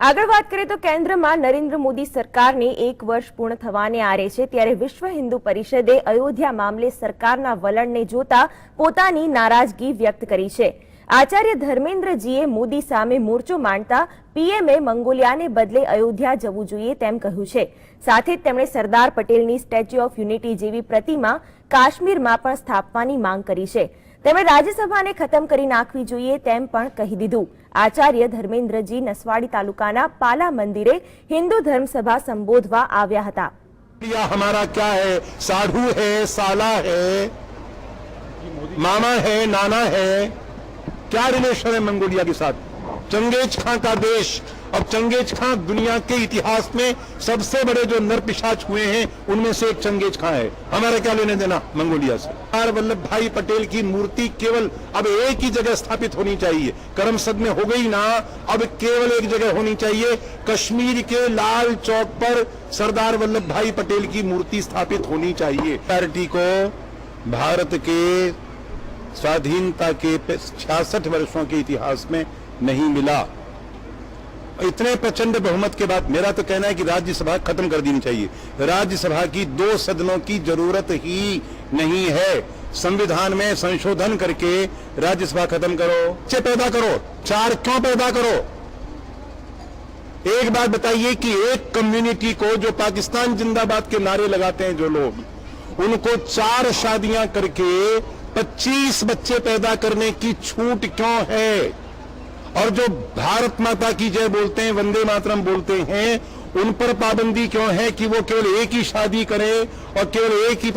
આગળ વાત કરીએ તો કેન્દ્રમાં નરેન્દ્ર મોદી સરકારને એક વર્ષ પૂર્ણ થવાને આરે છે, ત્યારે વિશ્વ હિન્દુ પરિષદે અયોધ્યા મામલે સરકારના વલણને જોતા પોતાની નારાજગી વ્યક્ત કરી છે. આચાર્ય ધર્મેન્દ્રજીએ મોદી સામે મોરચો માંડતા પીએમએ મંગોલિયાને બદલે અયોધ્યા જવું જોઈએ તેમ કહ્યું છે. સાથે જ તેમણે સરદાર પટેલની સ્ટેચ્યુ ઓફ યુનિટી જેવી પ્રતિમા કાશ્મીરમાં પણ સ્થાપવાની માંગ કરી છે. તેમણે રાજ્યસભાને ખતમ કરી નાખવી જોઈએ તેમ પણ કહી દીધું આચાર્ય ધર્મેન્દ્રજી નસવાડી તાલુકાના પાલા મંદિરે હિન્દુ ધર્મસભા સંબોધવા આવ્યા હતા या हमारा क्या है साधु है साला है मामा है नाना है क्या रिलेशन है मंगोलिया के साथ चंगेज खां का देश, अब चंगेज खां दुनिया के इतिहास में सबसे बड़े जो नरपिशाच हुए हैं, उनमें से एक चंगेज खां है। हमारा क्या लेने देना मंगोलिया से? सरदार वल्लभ भाई पटेल की मूर्ति केवल अब एक ही जगह स्थापित होनी चाहिए। करमसद में हो गई ना, अब केवल एक जगह होनी चाहिए। कश्मीर के लाल चौक पर सरदार वल्लभ भाई पटेल की मूर्ति स्थापित होनी चाहिए। पार्टी को भारत के स्वाधीनता के छियासठ वर्षों के इतिहास में नहीं मिला। इतने प्रचंड बहुमत के बाद मेरा तो कहना है कि राज्यसभा खत्म कर देनी चाहिए। राज्यसभा की दो सदनों की ज़रूरत ही नहीं है। संविधान में संशोधन करके राज्यसभा खत्म करो। बच्चे पैदा करो, चार क्यों पैदा करो? एक बात बताइए कि एक कम्युनिटी को जो पाकिस्तान जिंदाबाद के नारे लगाते हैं जो लोग, उनको चार शादियाँ करके 25 बच्चे पैदा करने की छूट क्यों है? और जो भारत माता की जय बोलते हैं, वंदे मातरम बोलते हैं, उन पर पाबंदी क्यों है कि वो केवल एक ही शादी करें और केवल एक ही